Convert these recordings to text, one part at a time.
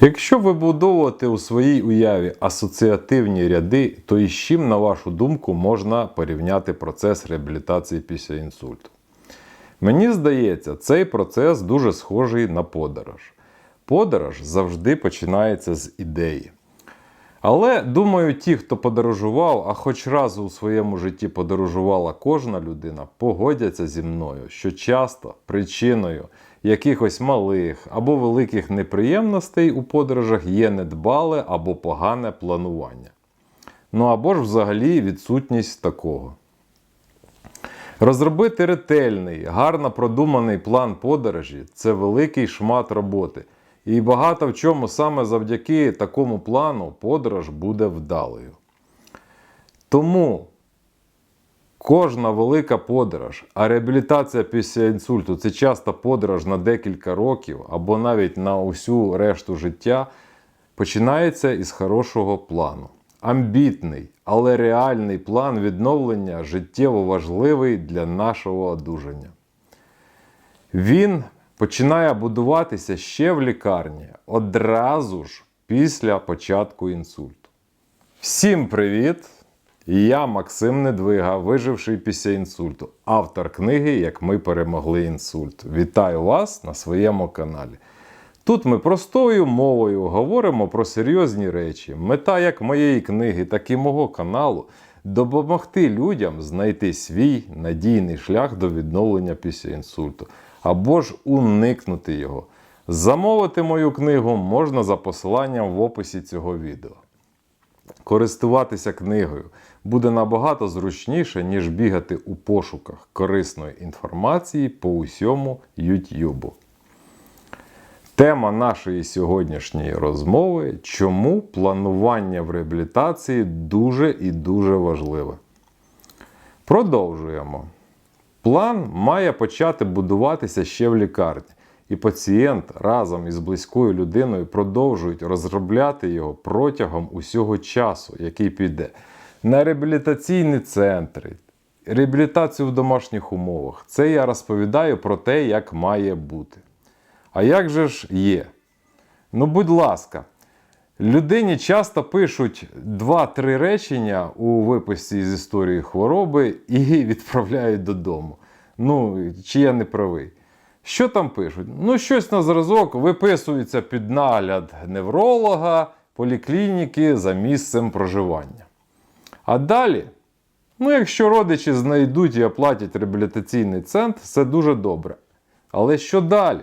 Якщо вибудовувати у своїй уяві асоціативні ряди, то із чим, на вашу думку, можна порівняти процес реабілітації після інсульту? Мені здається, цей процес дуже схожий на подорож. Подорож завжди починається з ідеї. Але думаю, ті, хто подорожував, а хоч раз у своєму житті подорожувала кожна людина, погодяться зі мною, що часто причиною якихось малих або великих неприємностей у подорожах є недбале або погане планування. Ну або ж взагалі відсутність такого. Розробити ретельний, гарно продуманий план подорожі це великий шмат роботи. І багато в чому саме завдяки такому плану подорож буде вдалою. Тому кожна велика подорож, а реабілітація після інсульту це часто подорож на декілька років або навіть на усю решту життя, починається із хорошого плану. Амбітний, але реальний план відновлення життєво важливий для нашого одужання. Він починає будуватися ще в лікарні одразу ж після початку інсульту. Всім привіт! Я Максим Недвига, виживший після інсульту, автор книги Як ми перемогли інсульт. Вітаю вас на своєму каналі. Тут ми простою мовою говоримо про серйозні речі. Мета як моєї книги, так і мого каналу допомогти людям знайти свій надійний шлях до відновлення після інсульту або ж уникнути його. Замовити мою книгу можна за посиланням в описі цього відео. Користуватися книгою буде набагато зручніше, ніж бігати у пошуках корисної інформації по усьому YouTube. Тема нашої сьогоднішньої розмови чому планування в реабілітації дуже і дуже важливе. Продовжуємо. План має почати будуватися ще в лікарні, і пацієнт разом із близькою людиною продовжують розробляти його протягом усього часу, який піде на реабілітаційні центри, реабілітацію в домашніх умовах. Це я розповідаю про те, як має бути. А як же ж є? Ну, будь ласка, людині часто пишуть 2-3 речення у виписці з історії хвороби і відправляють додому. Ну, чи я не правий? Що там пишуть? Ну, щось на зразок виписується під нагляд невролога, поліклініки за місцем проживання. А далі, ну, якщо родичі знайдуть і оплатять реабілітаційний центр, це дуже добре. Але що далі?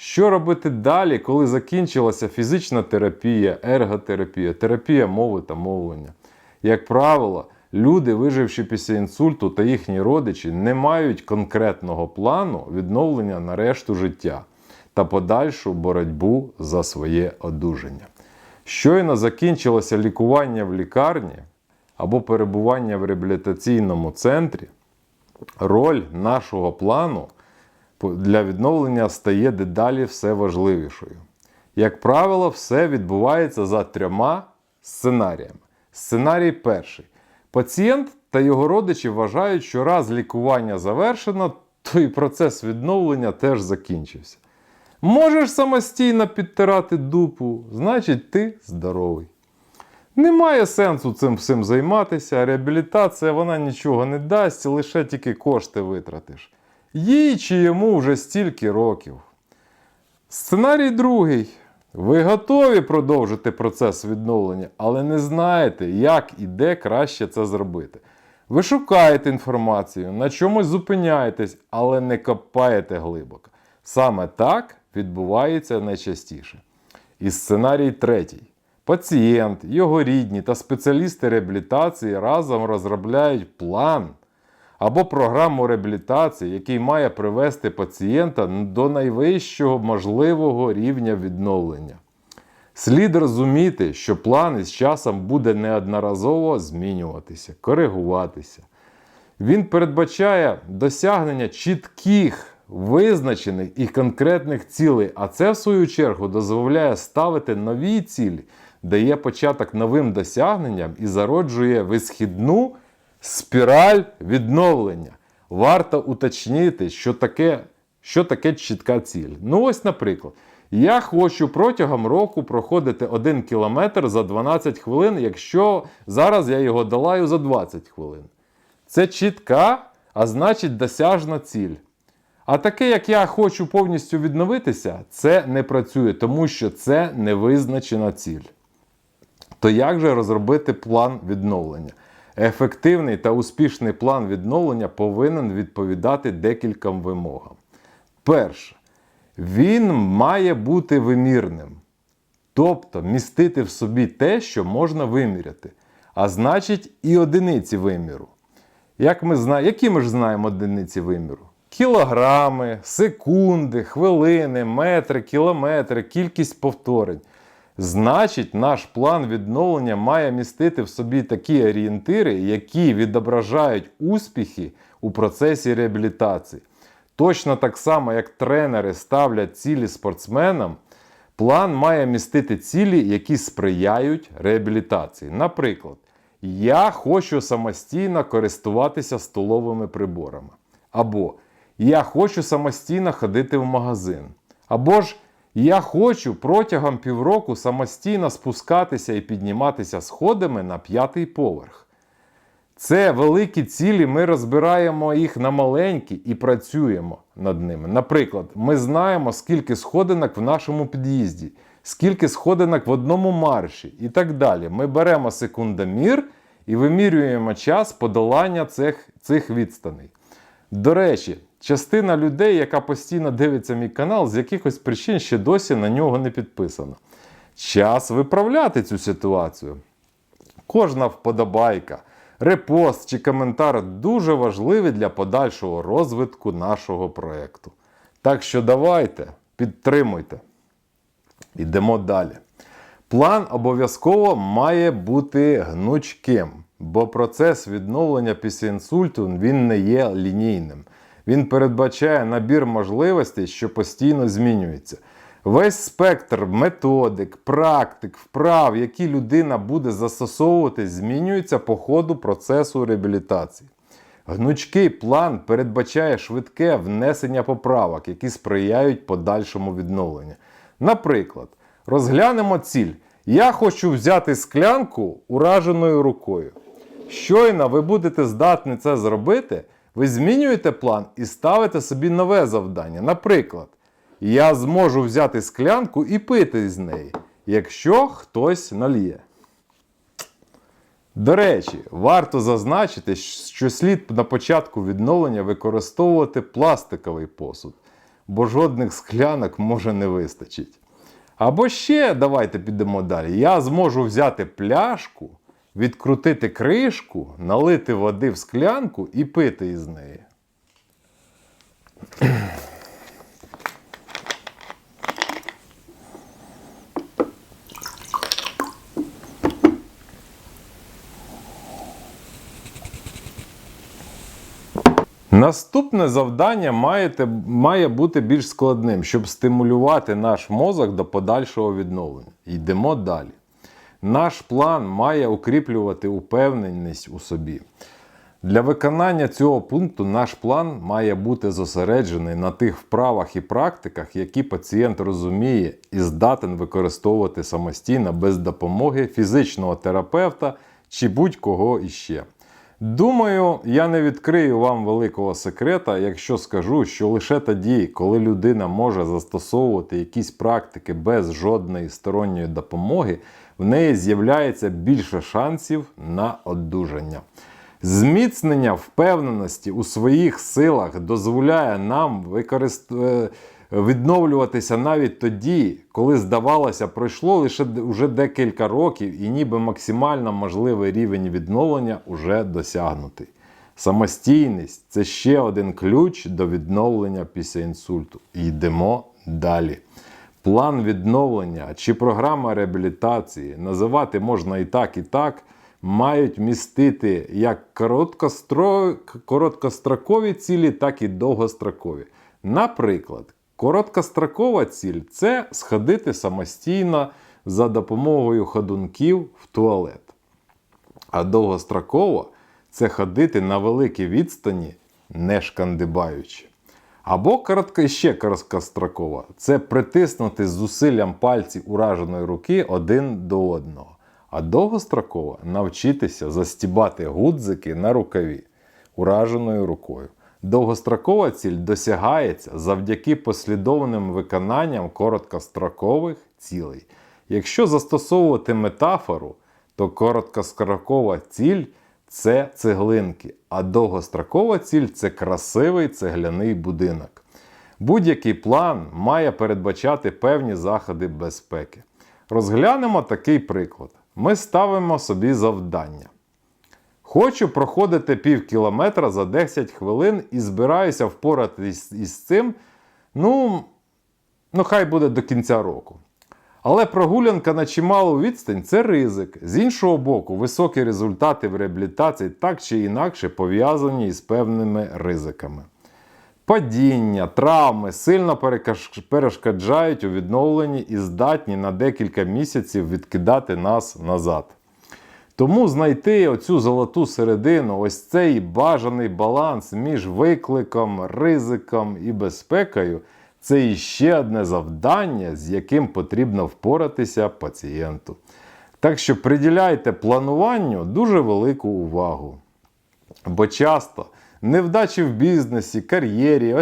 Що робити далі, коли закінчилася фізична терапія, ерготерапія, терапія мови та мовлення? Як правило, люди, виживши після інсульту та їхні родичі, не мають конкретного плану відновлення на решту життя та подальшу боротьбу за своє одужання. Щойно закінчилося лікування в лікарні або перебування в реабілітаційному центрі, роль нашого плану для відновлення стає дедалі все важливішою. Як правило, все відбувається за трьома сценаріями. Сценарій перший. Пацієнт та його родичі вважають, що раз лікування завершено, то і процес відновлення теж закінчився. Можеш самостійно підтирати дупу, значить ти здоровий. Немає сенсу цим всім займатися, реабілітація вона нічого не дасть, лише тільки кошти витратиш. Їй чи йому вже стільки років. Сценарій другий. Ви готові продовжити процес відновлення, але не знаєте, як і де краще це зробити. Ви шукаєте інформацію, на чомусь зупиняєтесь, але не копаєте глибоко. Саме так відбувається найчастіше. І сценарій третій. Пацієнт, його рідні та спеціалісти реабілітації разом розробляють план або програму реабілітації, який має привести пацієнта до найвищого можливого рівня відновлення. Слід розуміти, що план із часом буде неодноразово змінюватися, коригуватися. Він передбачає досягнення чітких, визначених і конкретних цілей, а це, в свою чергу, дозволяє ставити нові цілі, дає початок новим досягненням і зароджує висхідну спіраль відновлення. Варто уточнити, що таке, що таке чітка ціль. Ну, ось, наприклад, Я хочу протягом року проходити 1 кілометр за 12 хвилин, якщо зараз я його долаю за 20 хвилин. Це чітка, а значить досяжна ціль. А таке, як я хочу повністю відновитися, це не працює, тому що це невизначена ціль. То як же розробити план відновлення? Ефективний та успішний план відновлення повинен відповідати декільком вимогам. Перше, він має бути вимірним. Тобто містити в собі те, що можна виміряти, а значить і одиниці виміру. Як ми зна... Які ми ж знаємо одиниці виміру? Кілограми, секунди, хвилини, метри, кілометри, кількість повторень. Значить, наш план відновлення має містити в собі такі орієнтири, які відображають успіхи у процесі реабілітації. Точно так само, як тренери ставлять цілі спортсменам, план має містити цілі, які сприяють реабілітації. Наприклад, я хочу самостійно користуватися столовими приборами. Або я хочу самостійно ходити в магазин. Або ж я хочу протягом півроку самостійно спускатися і підніматися сходами на п'ятий поверх. Це великі цілі, ми розбираємо їх на маленькі і працюємо над ними. Наприклад, ми знаємо, скільки сходинок в нашому під'їзді, скільки сходинок в одному марші і так далі. Ми беремо секундомір і вимірюємо час подолання цих, цих відстаней. До речі, частина людей, яка постійно дивиться мій канал, з якихось причин ще досі на нього не підписана. Час виправляти цю ситуацію. Кожна вподобайка, репост чи коментар дуже важливі для подальшого розвитку нашого проєкту. Так що давайте, підтримуйте. Ідемо далі. План обов'язково має бути гнучким, бо процес відновлення після інсульту він не є лінійним. Він передбачає набір можливостей, що постійно змінюється. Весь спектр методик, практик, вправ, які людина буде застосовувати, змінюється по ходу процесу реабілітації. Гнучкий план передбачає швидке внесення поправок, які сприяють подальшому відновленню. Наприклад, розглянемо ціль. Я хочу взяти склянку ураженою рукою. Щойно ви будете здатні це зробити, ви змінюєте план і ставите собі нове завдання. Наприклад, я зможу взяти склянку і пити з неї, якщо хтось нальє. До речі, варто зазначити, що слід на початку відновлення використовувати пластиковий посуд, бо жодних склянок може не вистачить. Або ще, давайте підемо далі. Я зможу взяти пляшку, відкрутити кришку, налити води в склянку і пити із неї. Наступне завдання маєте, має бути більш складним, щоб стимулювати наш мозок до подальшого відновлення. Йдемо далі. Наш план має укріплювати упевненість у собі. Для виконання цього пункту наш план має бути зосереджений на тих вправах і практиках, які пацієнт розуміє і здатен використовувати самостійно без допомоги фізичного терапевта чи будь-кого іще. Думаю, я не відкрию вам великого секрета, якщо скажу, що лише тоді, коли людина може застосовувати якісь практики без жодної сторонньої допомоги, в неї з'являється більше шансів на одужання. Зміцнення впевненості у своїх силах дозволяє нам використ... е, відновлюватися навіть тоді, коли здавалося, пройшло лише уже декілька років, і ніби максимально можливий рівень відновлення уже досягнутий. Самостійність це ще один ключ до відновлення після інсульту. Йдемо далі. План відновлення чи програма реабілітації називати можна і так, і так, мають містити як короткостро... короткострокові цілі, так і довгострокові. Наприклад, короткострокова ціль це сходити самостійно за допомогою ходунків в туалет. А довгостроково це ходити на великій відстані, не шкандибаючи. Або коротко, ще короткострокова це притиснути з зусиллям пальців ураженої руки один до одного. А довгострокова навчитися застібати гудзики на рукаві ураженою рукою. Довгострокова ціль досягається завдяки послідовним виконанням короткострокових цілей. Якщо застосовувати метафору, то короткострокова ціль це цеглинки, а довгострокова ціль це красивий цегляний будинок. Будь-який план має передбачати певні заходи безпеки. Розглянемо такий приклад. Ми ставимо собі завдання. Хочу проходити пів кілометра за 10 хвилин і збираюся впоратись із цим. Ну, ну, хай буде до кінця року. Але прогулянка на чималу відстань це ризик. З іншого боку, високі результати в реабілітації так чи інакше пов'язані із певними ризиками. Падіння, травми сильно перешкоджають у відновленні і здатні на декілька місяців відкидати нас назад. Тому знайти оцю золоту середину, ось цей бажаний баланс між викликом, ризиком і безпекою це іще одне завдання, з яким потрібно впоратися пацієнту. Так що приділяйте плануванню дуже велику увагу. Бо часто невдачі в бізнесі, кар'єрі,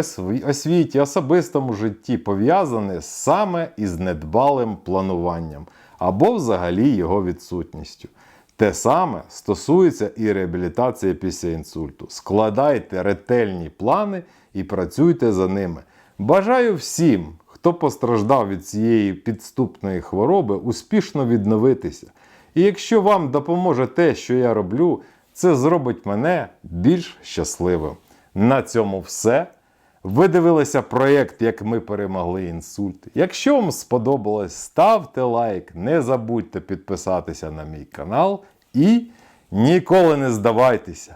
освіті, особистому житті пов'язані саме із недбалим плануванням або взагалі його відсутністю. Те саме стосується і реабілітації після інсульту. Складайте ретельні плани і працюйте за ними. Бажаю всім, хто постраждав від цієї підступної хвороби, успішно відновитися. І якщо вам допоможе те, що я роблю, це зробить мене більш щасливим. На цьому все. Ви дивилися проєкт, як ми перемогли інсульт. Якщо вам сподобалось, ставте лайк, не забудьте підписатися на мій канал і ніколи не здавайтеся.